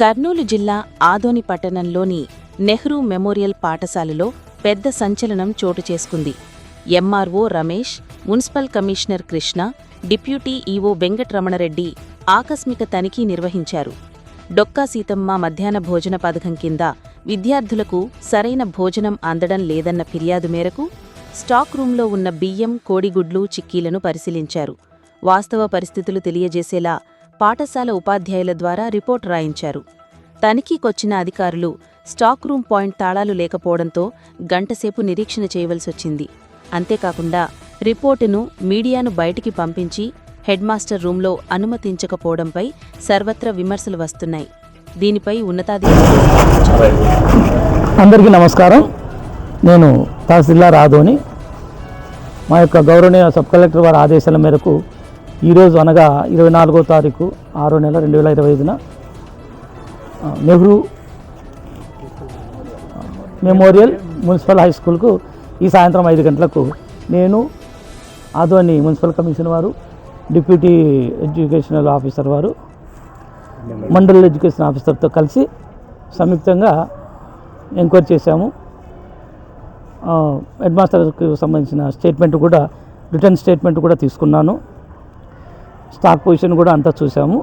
కర్నూలు జిల్లా ఆదోని పట్టణంలోని నెహ్రూ మెమోరియల్ పాఠశాలలో పెద్ద సంచలనం చోటు చేసుకుంది. MRO Ramesh municipal commissioner Krishna deputy EO Venkataramana Reddy ఆకస్మిక తనిఖీ నిర్వహించారు. డొక్కా సీతమ్మ మధ్యాహ్న భోజన పథకం కింద విద్యార్థులకు సరైన భోజనం అందడం లేదన్న ఫిర్యాదు మేరకు స్టాక్ రూంలో ఉన్న బియ్యం కోడిగుడ్లు చిక్కీలను పరిశీలించారు. వాస్తవ పరిస్థితులు తెలియజేసేలా పాఠశాల ఉపాధ్యాయుల ద్వారా రిపోర్ట్ రాయించారు. తనిఖీకొచ్చిన అధికారులు స్టాక్ రూమ్ పాయింట్ తాళాలు లేకపోవడంతో గంటసేపు నిరీక్షణ చేయవలసొచ్చింది. అంతేకాకుండా రిపోర్టును మీడియాను బయటికి పంపించి హెడ్మాస్టర్ రూంలో అనుమతించకపోవడంపై సర్వత్రా విమర్శలు వస్తున్నాయి. దీనిపై ఉన్నతాధికారులు అందరికీ నమస్కారం. నేను తహసీల్దార్ ఆదోని. మా యొక్క గౌరవనీయ సబ్ కలెక్టర్ వారి ఆదేశాల మేరకు ఈరోజు అనగా ఇరవై నాలుగో తారీఖు ఆరో నెల రెండు వేల ఇరవై ఐదున నెహ్రూ మెమోరియల్ మున్సిపల్ హై స్కూల్కు ఈ సాయంత్రం ఐదు గంటలకు నేను ఆదోని మున్సిపల్ కమిషన్ వారు డిప్యూటీ ఎడ్యుకేషనల్ ఆఫీసర్ వారు మండల్ ఎడ్యుకేషన్ ఆఫీసర్తో కలిసి సంయుక్తంగా ఎంక్వైరీ చేశాము. ఆ, హెడ్ మాస్టర్కి సంబంధించిన స్టేట్మెంట్ కూడా రిటర్న్ స్టేట్మెంట్ కూడా తీసుకున్నాను. స్టాక్ పొజిషన్ కూడా అంతా చూసాము.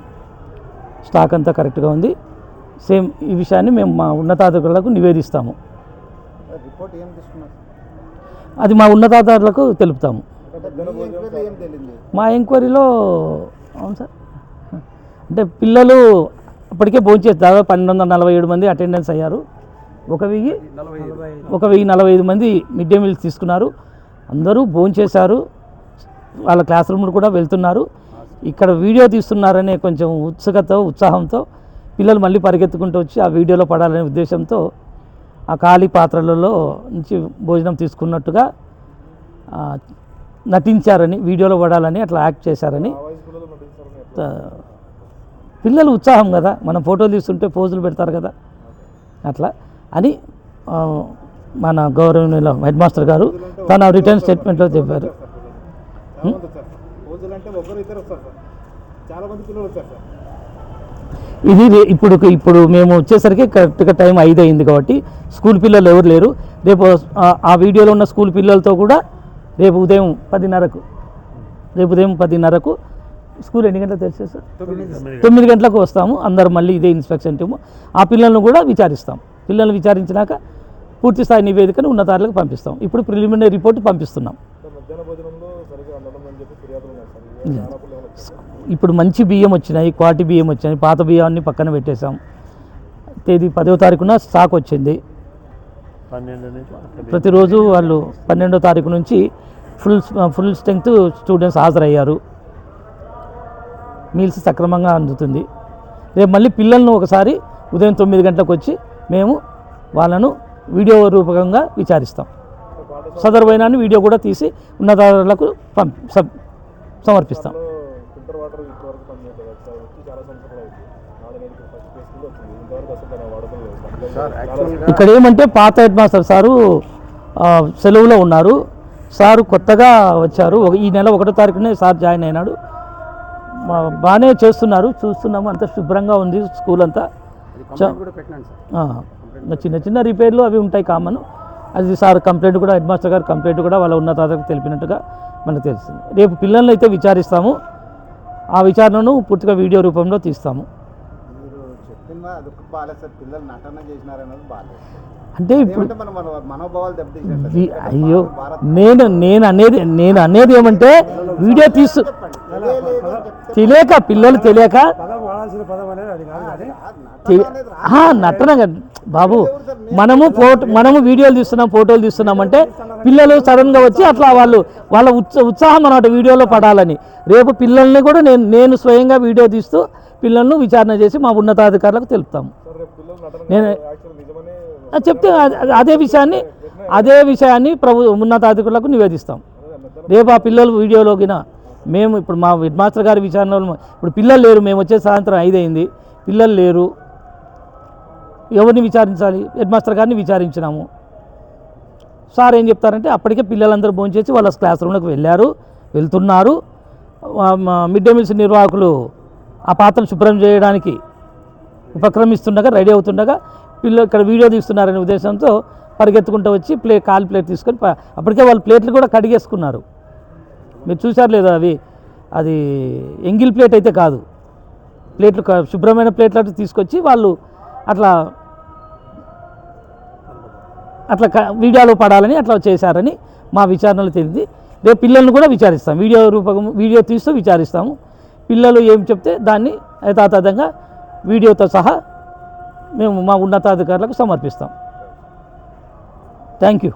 స్టాక్ అంతా కరెక్ట్గా ఉంది. సేమ్ ఈ విషయాన్ని మేము మా ఉన్నతాధికారులకు నివేదిస్తాము. రిపోర్ట్ ఏం తీసుకున్నారు? అది మా ఉన్నతాధికారులకు తెలుపుతాము. మా ఎంక్వైరీలో అవును సార్. అంటే పిల్లలు అప్పటికే భోంచేసి దాదాపు పన్నెండు వందల నలభై ఏడు మంది అటెండెన్స్ అయ్యారు. ఒక వెయ్యి ఒక వెయ్యి నలభై ఐదు మంది మిడ్ డే మీల్స్ తీసుకున్నారు. అందరూ భోంచేశారు. వాళ్ళ క్లాస్ రూమ్లు కూడా వెళ్తున్నారు. ఇక్కడ వీడియో తీస్తున్నారనే కొంచెం ఉత్సుకత ఉత్సాహంతో పిల్లలు మళ్ళీ పరిగెత్తుకుంటూ వచ్చి ఆ వీడియోలో పడాలనే ఉద్దేశంతో ఆ ఖాళీ పాత్రలలో నుంచి భోజనం తీసుకున్నట్టుగా నటించారని వీడియోలో పడాలని అట్లా యాక్ట్ చేశారని. పిల్లలు ఉత్సాహం కదా మనం ఫోటోలు తీస్తుంటే పోజులు పెడతారు కదా అట్లా అని మన గౌరవనీయుల హెడ్ మాస్టర్ గారు తన రిటర్న్ స్టేట్మెంట్లో చెప్పారు. అంటే ఒకరు ఇద్దరు వస్తారు సార్. చాలా మంది పిల్లలు వచ్చారు సార్. ఇది ఇప్పుడు ఇప్పుడు మేము వచ్చేసరికి కరెక్ట్గా టైం ఐదు అయింది కాబట్టి స్కూల్ పిల్లలు ఎవరు లేరు. రేపు ఆ- ఆ వీడియోలో ఉన్న స్కూల్ పిల్లలతో కూడా రేపు ఉదయం పదిన్నరకు రేపు ఉదయం పదిన్నరకు స్కూల్ ఎన్ని గంటలకు తెలిసే సార్? తొమ్మిది. గంటలకు వస్తాము. అందరు మళ్ళీ ఇదే ఇన్స్పెక్షన్ టీము. ఆ పిల్లలను కూడా విచారిస్తాం. పిల్లల్ని విచారించినాక పూర్తి స్థాయి నివేదికను ఉన్నతారులకు పంపిస్తాం. ఇప్పుడు ప్రిలిమినరీ రిపోర్ట్ పంపిస్తున్నాం. ఇప్పుడు మంచి బియ్యం వచ్చినాయి క్వాలిటీ బియ్యం వచ్చినాయి పాత బియ్యాన్ని పక్కన పెట్టేశాం. తేదీ పదో తారీఖున స్టాక్ వచ్చింది. ప్రతిరోజు వాళ్ళు పన్నెండో తారీఖు నుంచి ఫుల్ ఫుల్ స్ట్రెంగ్త్ స్టూడెంట్స్ హాజరయ్యారు. మీల్స్ సక్రమంగా అందుతుంది. రేపు మళ్ళీ పిల్లలను ఒకసారి ఉదయం తొమ్మిది గంటలకు వచ్చి మేము వాళ్ళను వీడియో రూపకంగా విచారిస్తాం. సదరు వీడియో కూడా తీసి ఉన్నతాలకు పం సబ్ సమర్పిస్తాం. ఇక్కడ ఏమంటే పాత హెడ్ మాస్టర్ సారు సెలవులో ఉన్నారు. సారు కొత్తగా వచ్చారు. ఈ నెల ఒకటో తారీఖునే సార్ జాయిన్ అయినాడు. మా- బాగానే చేస్తున్నారు. చూస్తున్నాము. అంత శుభ్రంగా ఉంది స్కూల్ అంతా. చిన్న చిన్న రిపేర్లు అవి ఉంటాయి కామన్. అది సార్ కంప్లైంట్ కూడా హెడ్ మాస్టర్ గారు కంప్లైంట్ కూడా వాళ్ళ ఉన్నతాధికారికి తెలిపినట్టుగా మనకు తెలిసింది రేపు పిల్లల్ని అయితే విచారిస్తాము. ఆ విచారణను పూర్తిగా వీడియో రూపంలో తీస్తాము. అంటే ఇప్పుడు అయ్యో నేను నేను అనేది నేను అనేది ఏమంటే వీడియో తీసు తెలియక పిల్లలు తెలియక నటన. బాబు మనము ఫోటో మనము వీడియోలు తీస్తున్నాం ఫోటోలు తీస్తున్నాం అంటే పిల్లలు సడన్గా వచ్చి అట్లా వాళ్ళు వాళ్ళ ఉత్స ఉత్సాహం అన్నమాట వీడియోలో పడాలని. రేపు పిల్లల్ని కూడా నేను నేను స్వయంగా వీడియో తీస్తూ పిల్లలను విచారణ చేసి మా ఉన్నతాధికారులకు తెలుపుతాము. నేను చెప్తే అదే- విషయాన్ని అదే విషయాన్ని ప్రభు ఉన్నతాధికారులకు నివేదిస్తాం. రేపు ఆ పిల్లలు వీడియోలోకిన మేము ఇప్పుడు మా హెడ్ మాస్టర్ గారి విచారణలో ఇప్పుడు పిల్లలు లేరు మేము వచ్చే సాయంత్రం ఐదు అయింది పిల్లలు లేరు ఎవరిని విచారించాలి? హెడ్ మాస్టర్ గారిని విచారించినాము. సార్ ఏం చెప్తారంటే అప్పటికే పిల్లలందరూ భోంచేసి వాళ్ళ క్లాస్ రూమ్లోకి వెళ్ళారు వెళ్తున్నారు. మిడ్ డే మీల్స్ నిర్వాహకులు ఆ పాత్రను శుభ్రం చేయడానికి ఉపక్రమిస్తుండగా రెడీ అవుతుండగా పిల్లలు ఇక్కడ వీడియో తీస్తున్నారనే ఉద్దేశంతో పరిగెత్తుకుంటూ వచ్చి ప్లే కాల్ ప్లేట్ తీసుకొని అప్పటికే వాళ్ళు ప్లేట్లు కూడా కడిగేసుకున్నారు. మీరు చూసారు లేదా అవి? అది ఎంగిల్ ప్లేట్ అయితే కాదు. ప్లేట్లు శుభ్రమైన ప్లేట్లు తీసుకొచ్చి వాళ్ళు అట్లా అట్లా క- వీడియోలో పడాలని అట్లా చేశారని మా విచారణలో తెలిసింది రేపు పిల్లల్ని కూడా విచారిస్తాం. వీడియో రూపకం వీడియో తీస్తూ విచారిస్తాము. పిల్లలు ఏం చెప్తే దాన్ని యథాతథంగా వీడియోతో సహా మేము మా ఉన్నతాధికారులకు సమర్పిస్తాం. Thank you.